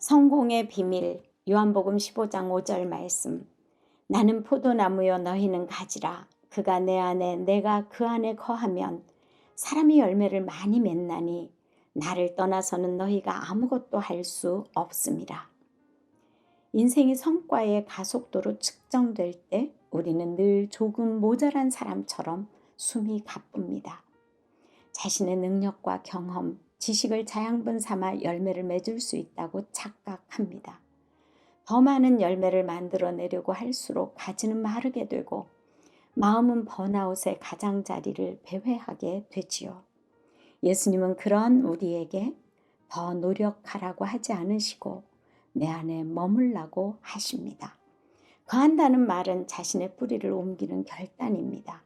성공의 비밀 요한복음 15장 5절 말씀 나는 포도나무여 너희는 가지라 그가 내 안에 내가 그 안에 거하면 사람이 열매를 많이 맺나니 나를 떠나서는 너희가 아무것도 할 수 없습니다. 인생이 성과의 가속도로 측정될 때 우리는 늘 조금 모자란 사람처럼 숨이 가쁩니다. 자신의 능력과 경험, 지식을 자양분 삼아 열매를 맺을 수 있다고 착각합니다. 더 많은 열매를 만들어내려고 할수록 가지는 마르게 되고 마음은 번아웃의 가장자리를 배회하게 되지요. 예수님은 그런 우리에게 더 노력하라고 하지 않으시고 내 안에 머물라고 하십니다. 거한다는 말은 자신의 뿌리를 옮기는 결단입니다.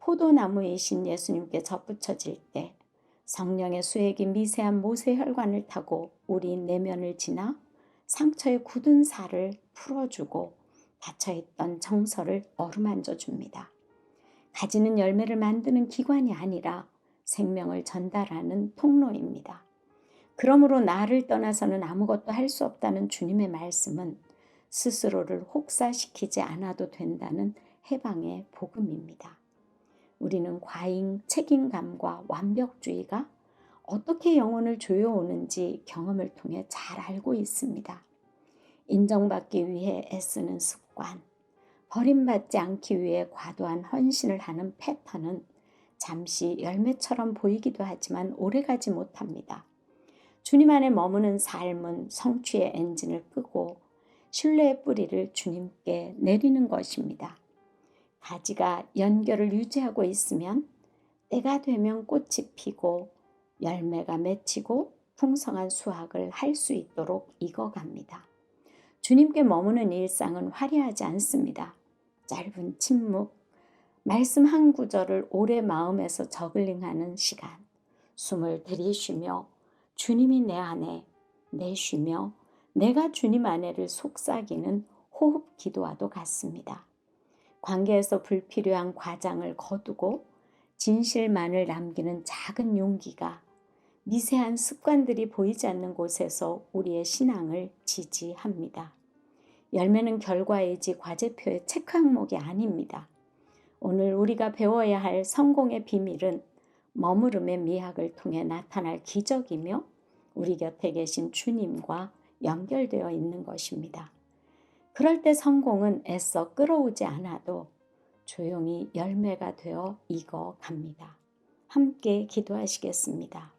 포도나무이신 예수님께 접붙여질 때 성령의 수액이 미세한 모세혈관을 타고 우리 내면을 지나 상처의 굳은 살을 풀어주고 닫혀있던 정서를 어루만져 줍니다. 가지는 열매를 만드는 기관이 아니라 생명을 전달하는 통로입니다. 그러므로 나를 떠나서는 아무것도 할 수 없다는 주님의 말씀은 스스로를 혹사시키지 않아도 된다는 해방의 복음입니다. 우리는 과잉 책임감과 완벽주의가 어떻게 영혼을 조여오는지 경험을 통해 잘 알고 있습니다. 인정받기 위해 애쓰는 습관, 버림받지 않기 위해 과도한 헌신을 하는 패턴은 잠시 열매처럼 보이기도 하지만 오래가지 못합니다. 주님 안에 머무는 삶은 성취의 엔진을 끄고 신뢰의 뿌리를 주님께 내리는 것입니다. 가지가 연결을 유지하고 있으면 때가 되면 꽃이 피고 열매가 맺히고 풍성한 수확을 할 수 있도록 익어갑니다. 주님께 머무는 일상은 화려하지 않습니다. 짧은 침묵, 말씀 한 구절을 오래 마음에서 저글링하는 시간, 숨을 들이쉬며 주님이 내 안에 내쉬며 내가 주님 안에를 속삭이는 호흡 기도와도 같습니다. 관계에서 불필요한 과장을 거두고 진실만을 남기는 작은 용기가 미세한 습관들이 보이지 않는 곳에서 우리의 신앙을 지지합니다. 열매는 결과이지 과제표의 체크 항목이 아닙니다. 오늘 우리가 배워야 할 성공의 비밀은 머무름의 미학을 통해 나타날 기적이며 우리 곁에 계신 주님과 연결되어 있는 것입니다. 그럴 때 성공은 애써 끌어오지 않아도 조용히 열매가 되어 익어 갑니다. 함께 기도하시겠습니다.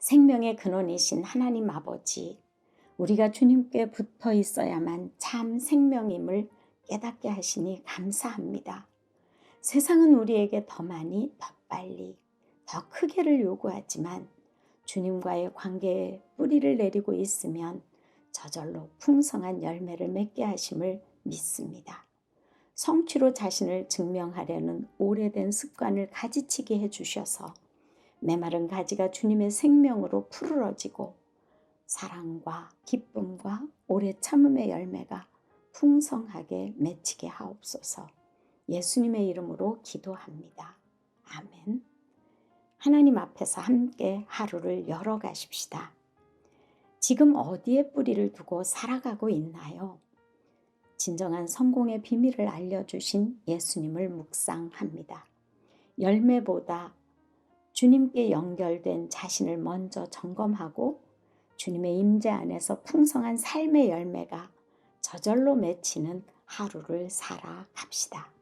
생명의 근원이신 하나님 아버지, 우리가 주님께 붙어 있어야만 참 생명임을 깨닫게 하시니 감사합니다. 세상은 우리에게 더 많이, 더 빨리, 더 크게를 요구하지만 주님과의 관계에 뿌리를 내리고 있으면 저절로 풍성한 열매를 맺게 하심을 믿습니다. 성취로 자신을 증명하려는 오래된 습관을 가지치게 해주셔서 메마른 가지가 주님의 생명으로 푸르러지고 사랑과 기쁨과 오래 참음의 열매가 풍성하게 맺히게 하옵소서 예수님의 이름으로 기도합니다. 아멘. 하나님 앞에서 함께 하루를 열어가십시다. 지금 어디에 뿌리를 두고 살아가고 있나요? 진정한 성공의 비밀을 알려주신 예수님을 묵상합니다. 열매보다 주님께 연결된 자신을 먼저 점검하고 주님의 임재 안에서 풍성한 삶의 열매가 저절로 맺히는 하루를 살아갑시다.